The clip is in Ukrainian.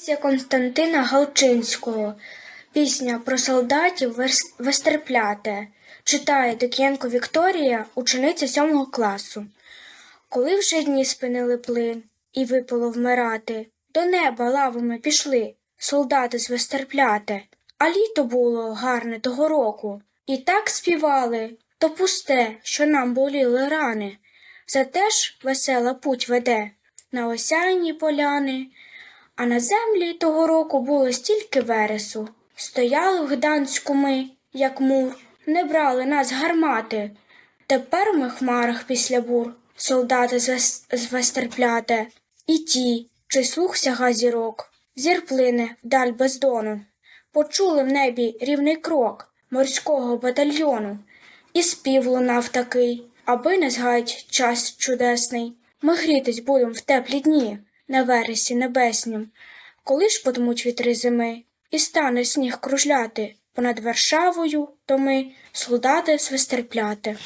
Пісня Константина Галчинського. Пісня про солдатів Вес- Вестерпляте. Читає Дик'янко Вікторія, учениця сьомого класу. Коли вже дні спинили плин і випало вмирати, до неба лавами пішли солдати з Вестерпляте. А літо було гарне того року. І так співали, то пусте, що нам боліли рани. Зате ж весела путь веде на осяйні поляни. А на землі того року було стільки вересу. Стояли в Гданську ми, як мур, не брали нас гармати. Тепер ми хмарах після бур, солдати з, Вестерпляте, і ті, чий слух сяга зірок, зір плине вдаль бездону. Почули в небі рівний крок морського батальйону, і спів лунав такий, аби не згать час чудесний. Ми грітись будем в теплі дні, на вересі небеснім, коли ж подмуть вітри зими, і стане сніг кружляти понад Варшавою, то ми солдати свистерпляти.